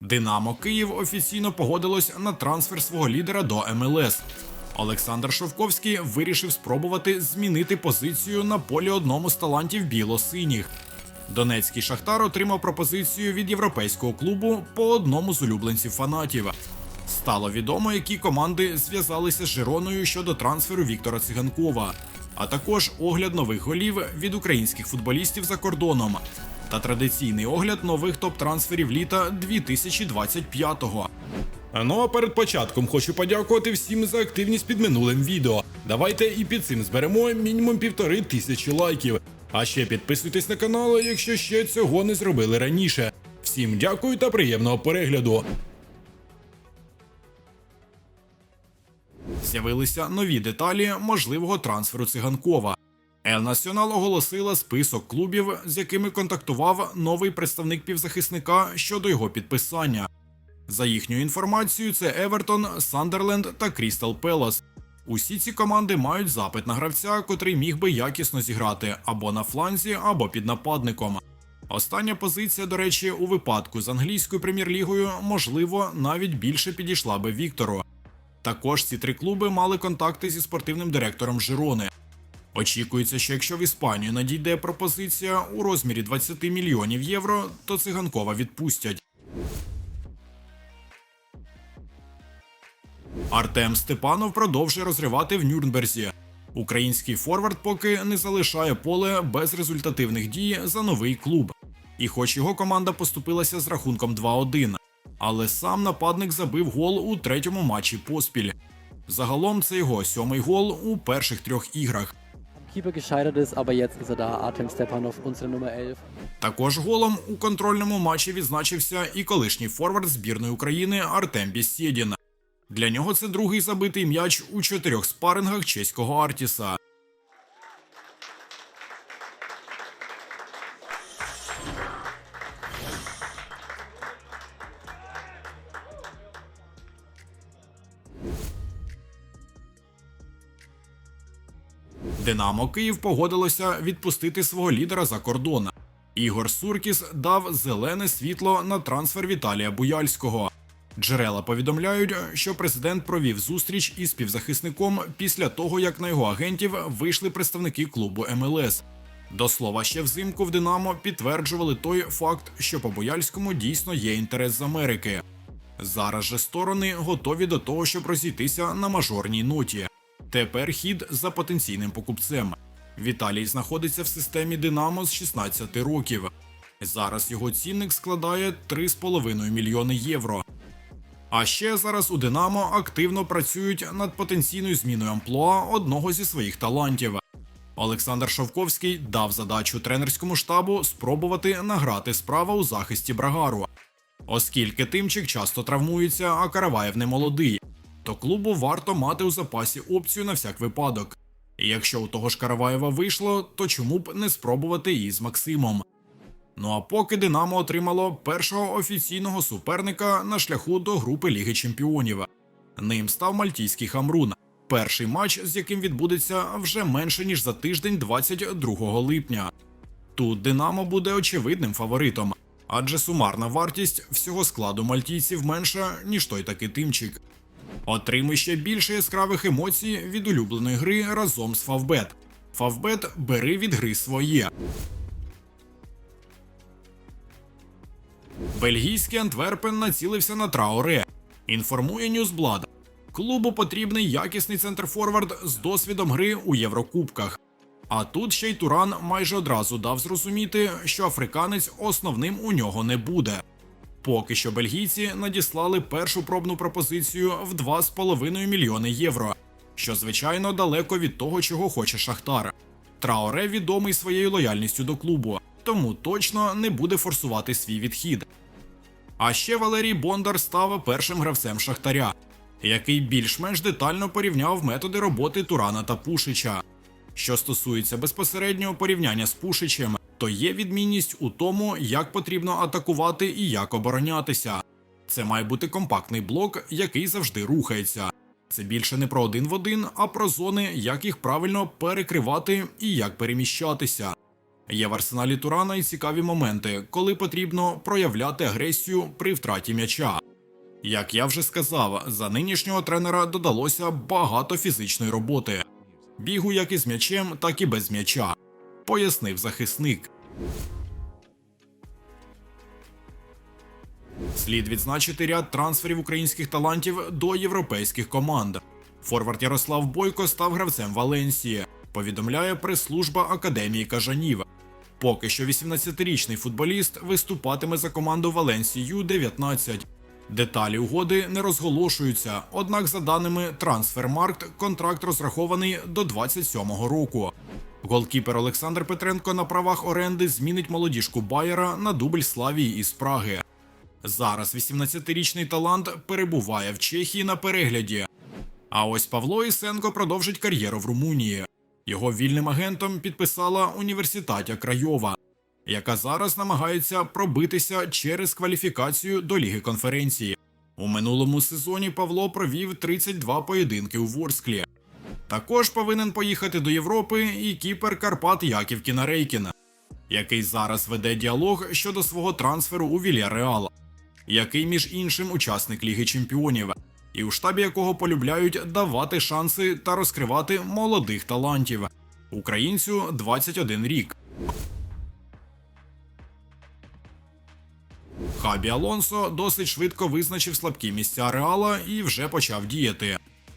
Динамо Київ офіційно погодилось на трансфер свого лідера до МЛС. Олександр Шовковський вирішив спробувати змінити позицію на полі одному з талантів біло-синіх. Донецький Шахтар отримав пропозицію від європейського клубу по одному з улюбленців фанатів. Стало відомо, які команди зв'язалися з Жироною щодо трансферу Віктора Циганкова, а також огляд нових голів від українських футболістів за кордоном та традиційний огляд нових топ-трансферів літа 2025-го. Ну а перед початком хочу подякувати всім за активність під минулим відео. Давайте і під цим зберемо мінімум півтори тисячі лайків. А ще підписуйтесь на канал, якщо ще цього не зробили раніше. Всім дякую та приємного перегляду. З'явилися нові деталі можливого трансферу циганкова. Ел Націонал оголосила список клубів, з якими контактував новий представник півзахисника щодо його підписання. За їхньою інформацією, це Евертон, Сандерленд та Крістал Пелас. Усі ці команди мають запит на гравця, котрий міг би якісно зіграти або на фланзі, або під нападником. Остання позиція, до речі, у випадку з англійською прем'єр-лігою, можливо, навіть більше підійшла би Віктору. Також ці три клуби мали контакти зі спортивним директором Жирони. Очікується, що якщо в Іспанію надійде пропозиція у розмірі 20 мільйонів євро, то циганкова відпустять. Артем Степанов продовжує розривати в Нюрнберзі. Український форвард поки не залишає поле без результативних дій за новий клуб. І хоч його команда поступилася з рахунком 2-1, але сам нападник забив гол у третьому матчі поспіль. Загалом це його сьомий гол у перших трьох іграх. Keeper gescheitert ist, aber jetzt ist er da, Artem Stepanov, unsere Nummer 11. Також голом у контрольному матчі відзначився і колишній форвард збірної України Артем Бєсєдін. Для нього це другий забитий м'яч у чотирьох спарингах чеського Артіса. Динамо Київ погодилося відпустити свого лідера за кордон. Ігор Суркіс дав зелене світло на трансфер Віталія Буяльського. Джерела повідомляють, що президент провів зустріч із співзахисником після того, як на його агентів вийшли представники клубу МЛС. До слова, ще взимку в Динамо підтверджували той факт, що по Бояльському дійсно є інтерес з Америки. Зараз же сторони готові до того, щоб розійтися на мажорній ноті. Тепер хід за потенційним покупцем. Віталій знаходиться в системі Динамо з 16 років. Зараз його цінник складає 3,5 мільйони євро. А ще зараз у Динамо активно працюють над потенційною зміною амплуа одного зі своїх талантів. Олександр Шовковський дав задачу тренерському штабу спробувати награти справа у захисті Брагару. Оскільки тимчик часто травмується, а Караваєв не молодий, то клубу варто мати у запасі опцію на всяк випадок. І якщо у того ж Караваєва вийшло, то чому б не спробувати її з Максимом? Ну а поки Динамо отримало першого офіційного суперника на шляху до групи Ліги Чемпіонів. Ним став мальтійський Хамрун. Перший матч, з яким відбудеться вже менше ніж за тиждень, 22 липня. Тут Динамо буде очевидним фаворитом, адже сумарна вартість всього складу мальтійців менша, ніж той таки тимчик. Отримуй ще більше яскравих емоцій від улюбленої гри разом з Фавбет. Фавбет бери від гри своє. Бельгійський Антверпен націлився на Трауре. Інформує Ньюзблад. Клубу потрібний якісний центрфорвард з досвідом гри у Єврокубках. А тут ще й Туран майже одразу дав зрозуміти, що африканець основним у нього не буде. Поки що бельгійці надіслали першу пробну пропозицію в 2,5 мільйони євро, що звичайно далеко від того, чого хоче Шахтар. Траоре відомий своєю лояльністю до клубу, тому точно не буде форсувати свій відхід. А ще Валерій Бондар став першим гравцем Шахтаря, який більш-менш детально порівняв методи роботи Турана та Пушича. Що стосується безпосереднього порівняння з Пушичем, то є відмінність у тому, як потрібно атакувати і як оборонятися. Це має бути компактний блок, який завжди рухається. Це більше не про один в один, а про зони, як їх правильно перекривати і як переміщатися. Є в арсеналі Турана і цікаві моменти, коли потрібно проявляти агресію при втраті м'яча. Як я вже сказав, за нинішнього тренера додалося багато фізичної роботи. Бігу як із м'ячем, так і без м'яча, пояснив захисник. Слід відзначити ряд трансферів українських талантів до європейських команд. Форвард Ярослав Бойко став гравцем Валенсії, повідомляє прес-служба Академії Кажанів. Поки що 18-річний футболіст виступатиме за команду Валенсії Ю-19. Деталі угоди не розголошуються, однак, за даними Трансфермаркт, контракт розрахований до 27-го року. Голкіпер Олександр Петренко на правах оренди змінить молодіжку Байера на дубль Славії із Праги. Зараз 18-річний талант перебуває в Чехії на перегляді. А ось Павло Ісенко продовжить кар'єру в Румунії. Його вільним агентом підписала Університатя Крайова, яка зараз намагається пробитися через кваліфікацію до Ліги конференції. У минулому сезоні Павло провів 32 поєдинки у Ворсклі. Також повинен поїхати до Європи і кіпер Карпат Яків Кінарейкін, який зараз веде діалог щодо свого трансферу у Вільяреал, який між іншим учасник Ліги Чемпіонів, і у штабі якого полюбляють давати шанси та розкривати молодих талантів. Українцю 21 рік. Хабі Алонсо досить швидко визначив слабкі місця Реала і вже почав діяти.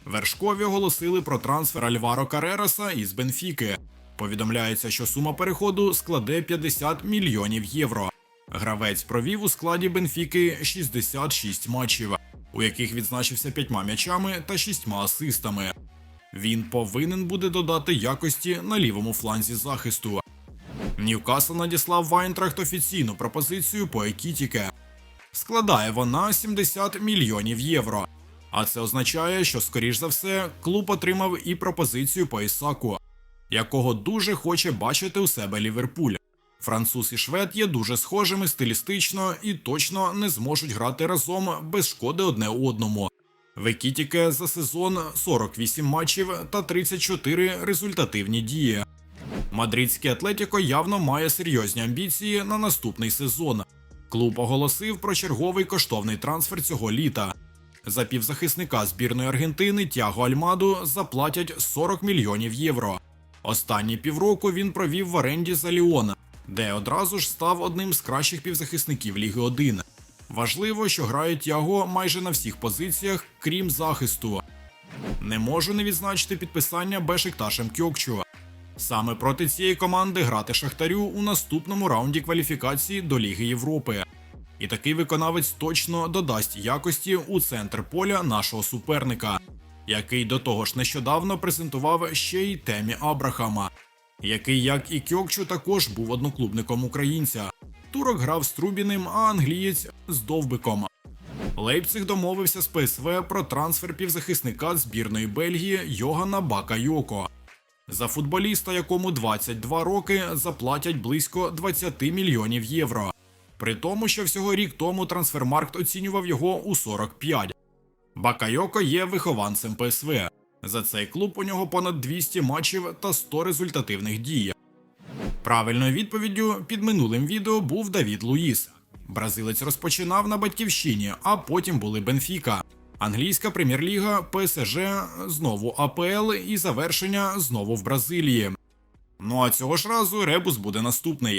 Вершкові оголосили про трансфер Альваро Карераса із Бенфіки. Повідомляється, що сума переходу складе 50 мільйонів євро. Гравець провів у складі Бенфіки 66 матчів, у яких відзначився п'ятьма м'ячами та шістьма асистами. Він повинен буде додати якості на лівому фланзі захисту. Ньюкасл надіслав Вайнтрахт офіційну пропозицію по Екітіке. Складає вона 70 мільйонів євро. А це означає, що, скоріш за все, клуб отримав і пропозицію по Ісаку, якого дуже хоче бачити у себе Ліверпуль. Француз і швед є дуже схожими стилістично і точно не зможуть грати разом без шкоди одне одному. В Екітіке за сезон 48 матчів та 34 результативні дії. Мадридський Атлетіко явно має серйозні амбіції на наступний сезон. Клуб оголосив про черговий коштовний трансфер цього літа. За півзахисника збірної Аргентини Тяго Альмаду заплатять 40 мільйонів євро. Останні півроку він провів в оренді за Ліон, де одразу ж став одним з кращих півзахисників Ліги 1. Важливо, що грає Тяго майже на всіх позиціях, крім захисту. Не можу не відзначити підписання Бешикташем Кьокчу. Саме проти цієї команди грати Шахтарю у наступному раунді кваліфікації до Ліги Європи. І такий виконавець точно додасть якості у центр поля нашого суперника, який до того ж нещодавно презентував ще й темі Абрахама, який, як і Кьокчу, також був одноклубником українця. Турок грав з Трубіним, а англієць з Довбиком. Лейпциг домовився з ПСВ про трансфер півзахисника збірної Бельгії Йогана Бакайоко. За футболіста, якому 22 роки, заплатять близько 20 мільйонів євро. При тому, що всього рік тому трансфермаркт оцінював його у 45. Бакайоко є вихованцем ПСВ. За цей клуб у нього понад 200 матчів та 100 результативних дій. Правильною відповіддю під минулим відео був Давід Луїс. Бразилець розпочинав на батьківщині, а потім були Бенфіка. Англійська прем'єр-ліга, ПСЖ, знову АПЛ і завершення знову в Бразилії. Ну а цього ж разу ребус буде наступний.